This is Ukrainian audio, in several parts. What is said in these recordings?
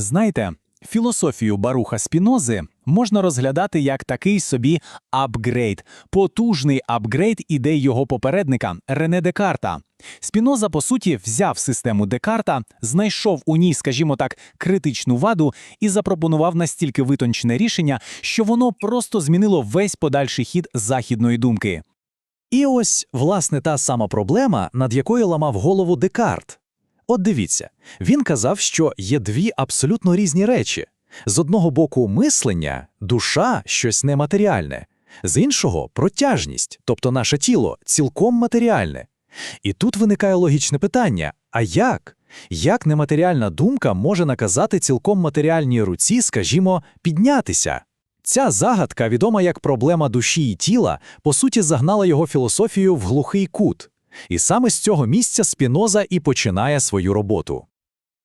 Знаєте, філософію Баруха Спінози можна розглядати як такий собі апгрейд, потужний апгрейд ідей його попередника Рене Декарта. Спіноза, по суті, взяв систему Декарта, знайшов у ній, скажімо так, критичну ваду і запропонував настільки витончене рішення, що воно просто змінило весь подальший хід західної думки. І ось, власне, та сама проблема, над якою ламав голову Декарт. От дивіться, він казав, що є дві абсолютно різні речі. З одного боку, мислення, душа щось нематеріальне, з іншого протяжність, тобто наше тіло, цілком матеріальне. І тут виникає логічне питання: а як? Як нематеріальна думка може наказати цілком матеріальній руці, скажімо, піднятися? Ця загадка, відома як проблема душі і тіла, по суті загнала його філософію в глухий кут. І саме з цього місця Спіноза і починає свою роботу.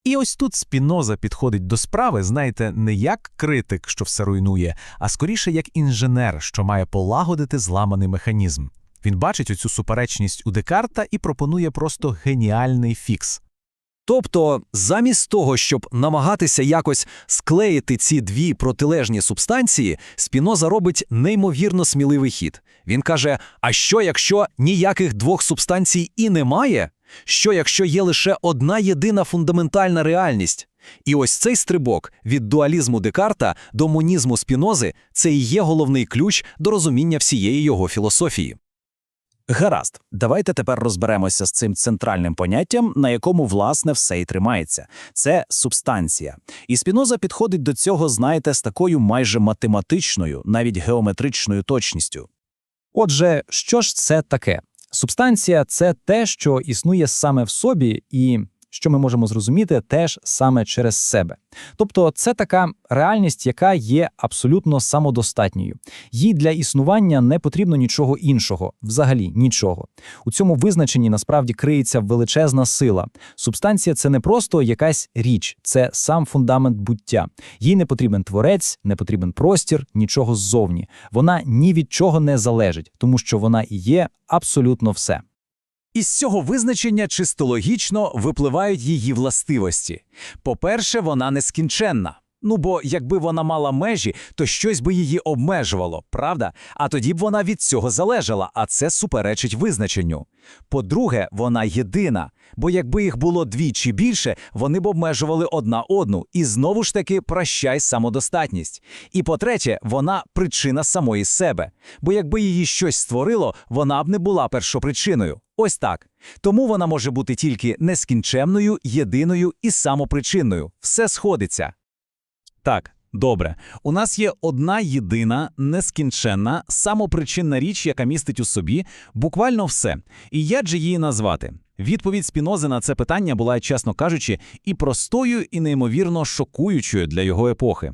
І ось тут Спіноза підходить до справи, знаєте, не як критик, що все руйнує, а скоріше як інженер, що має полагодити зламаний механізм. Він бачить оцю суперечність у Декарта і пропонує просто геніальний фікс. Тобто, замість того, щоб намагатися якось склеїти ці дві протилежні субстанції, Спіноза робить неймовірно сміливий хід. Він каже: а що, якщо ніяких двох субстанцій і немає? Що, якщо є лише одна єдина фундаментальна реальність? І ось цей стрибок від дуалізму Декарта до монізму Спінози це і є головний ключ до розуміння всієї його філософії. Гаразд, давайте тепер розберемося з цим центральним поняттям, на якому власне все і тримається. Це субстанція. І Спіноза підходить до цього, знаєте, з такою майже математичною, навіть геометричною точністю. Отже, що ж це таке? Субстанція це те, що існує саме в собі, і що ми можемо зрозуміти теж саме через себе. Тобто, це така реальність, яка є абсолютно самодостатньою. Їй для існування не потрібно нічого іншого, взагалі нічого. У цьому визначенні насправді криється величезна сила. Субстанція це не просто якась річ, це сам фундамент буття. Їй не потрібен творець, не потрібен простір, нічого ззовні. Вона ні від чого не залежить, тому що вона і є абсолютно все. Із цього визначення чисто логічно випливають її властивості. По-перше, вона нескінченна. Ну бо якби вона мала межі, то щось би її обмежувало, правда? А тоді б вона від цього залежала, а це суперечить визначенню. По-друге, вона єдина, бо якби їх було дві чи більше, вони б обмежували одна одну, і знову ж таки прощай самодостатність. І по-третє, вона причина самої себе, бо якби її щось створило, вона б не була першопричиною. Ось так. Тому вона може бути тільки нескінченною, єдиною і самопричинною. Все сходиться. Так, добре. У нас є одна єдина, нескінченна, самопричинна річ, яка містить у собі буквально все. І як же її назвати? Відповідь Спінози на це питання була, чесно кажучи, і простою, і неймовірно шокуючою для його епохи.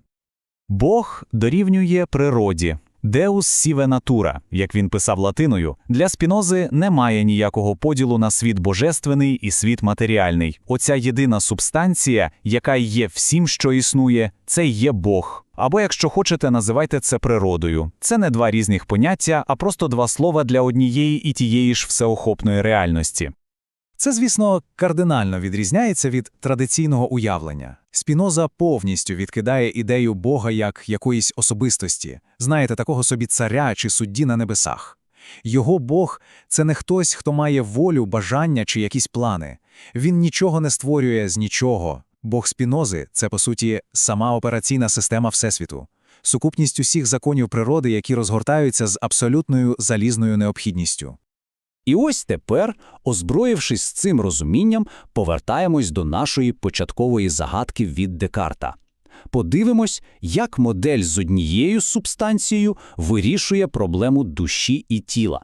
Бог дорівнює природі. Deus sive natura, як він писав латиною, для спінози немає ніякого поділу на світ божественний і світ матеріальний. Оця єдина субстанція, яка є всім, що існує, це є Бог. Або, якщо хочете, називайте це природою. Це не два різних поняття, а просто два слова для однієї і тієї ж всеохопної реальності. Це, звісно, кардинально відрізняється від традиційного уявлення. Спіноза повністю відкидає ідею Бога як якоїсь особистості, знаєте, такого собі царя чи судді на небесах. Його Бог це не хтось, хто має волю, бажання чи якісь плани. Він нічого не створює з нічого. Бог Спінози це, по суті, сама операційна система Всесвіту, сукупність усіх законів природи, які розгортаються з абсолютною залізною необхідністю. І ось тепер, озброївшись з цим розумінням, повертаємось до нашої початкової загадки від Декарта. Подивимось, як модель з однією субстанцією вирішує проблему душі і тіла.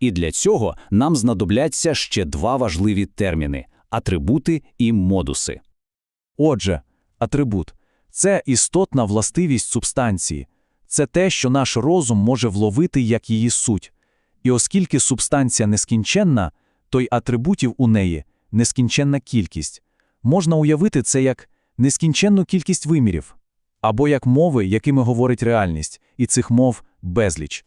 І для цього нам знадобляться ще два важливі терміни атрибути і модуси. Отже, атрибут це істотна властивість субстанції, це те, що наш розум може вловити як її суть. І оскільки субстанція нескінченна, то й атрибутів у неї нескінченна кількість. Можна уявити це як нескінченну кількість вимірів, або як мови, якими говорить реальність, і цих мов безліч.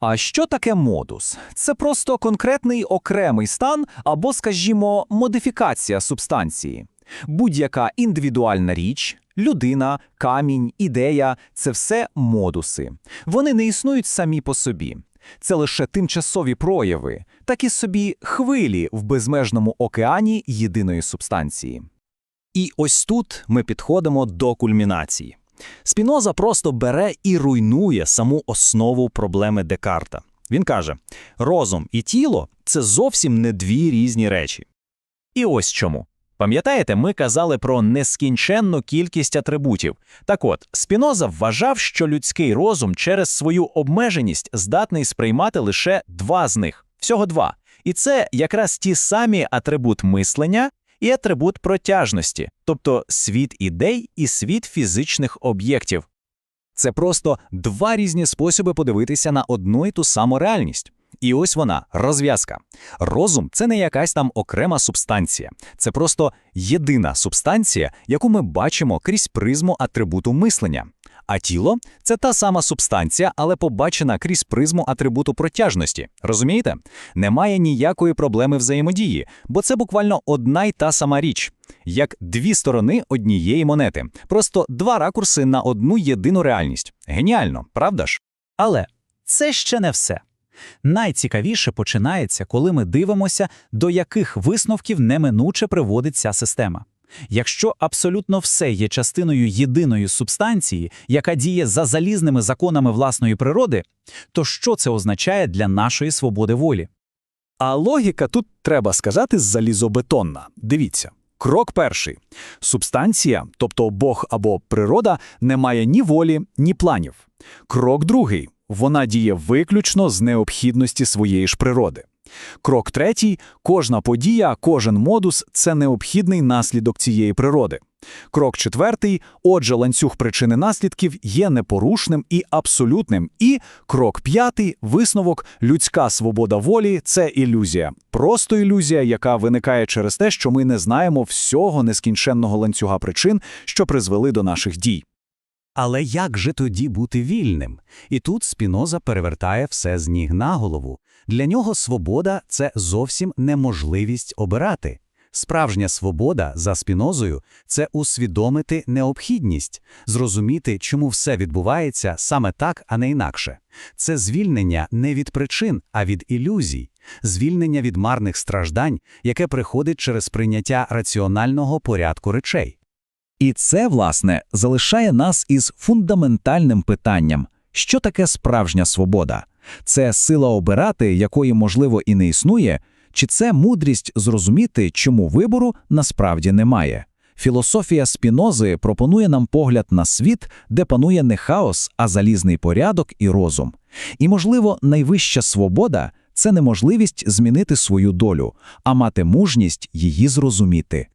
А що таке модус? Це просто конкретний окремий стан або, скажімо, модифікація субстанції. Будь-яка індивідуальна річ, Людина, камінь, ідея це все модуси. Вони не існують самі по собі. Це лише тимчасові прояви, такі собі хвилі в безмежному океані єдиної субстанції. І ось тут ми підходимо до кульмінації. Спіноза просто бере і руйнує саму основу проблеми Декарта. Він каже: розум і тіло це зовсім не дві різні речі. І ось чому. Пам'ятаєте, ми казали про нескінченну кількість атрибутів. Так от, Спіноза вважав, що людський розум через свою обмеженість здатний сприймати лише два з них, всього два. І це якраз ті самі атрибут мислення і атрибут протяжності, тобто світ ідей і світ фізичних об'єктів. Це просто два різні способи подивитися на одну і ту саму реальність. І ось вона, розв'язка. Розум це не якась там окрема субстанція, це просто єдина субстанція, яку ми бачимо крізь призму атрибуту мислення. А тіло це та сама субстанція, але побачена крізь призму атрибуту протяжності. Розумієте? Немає ніякої проблеми взаємодії, бо це буквально одна й та сама річ, як дві сторони однієї монети, просто два ракурси на одну єдину реальність. Геніально, правда ж? Але це ще не все. Найцікавіше починається, коли ми дивимося, до яких висновків неминуче приводить ця система. Якщо абсолютно все є частиною єдиної субстанції, яка діє за залізними законами власної природи, то що це означає для нашої свободи волі? А логіка тут, треба сказати, залізобетонна. Дивіться. Крок перший. Субстанція, тобто Бог або природа, не має ні волі, ні планів. Крок другий. Вона діє виключно з необхідності своєї ж природи. Крок третій. Кожна подія, кожен модус – це необхідний наслідок цієї природи. Крок четвертий. Отже, ланцюг причини наслідків є непорушним і абсолютним. І крок п'ятий. Висновок людська свобода волі – це ілюзія. Просто ілюзія, яка виникає через те, що ми не знаємо всього нескінченного ланцюга причин, що призвели до наших дій. Але як же тоді бути вільним? І тут Спіноза перевертає все з ніг на голову. Для нього свобода – це зовсім неможливість обирати. Справжня свобода за Спінозою – це усвідомити необхідність, зрозуміти, чому все відбувається саме так, а не інакше. Це звільнення не від причин, а від ілюзій, звільнення від марних страждань, яке приходить через прийняття раціонального порядку речей. І це, власне, залишає нас із фундаментальним питанням, що таке справжня свобода? Це сила обирати, якої, можливо, і не існує, чи це мудрість зрозуміти, чому вибору насправді немає? Філософія Спінози пропонує нам погляд на світ, де панує не хаос, а залізний порядок і розум. І, можливо, найвища свобода – це неможливість змінити свою долю, а мати мужність її зрозуміти.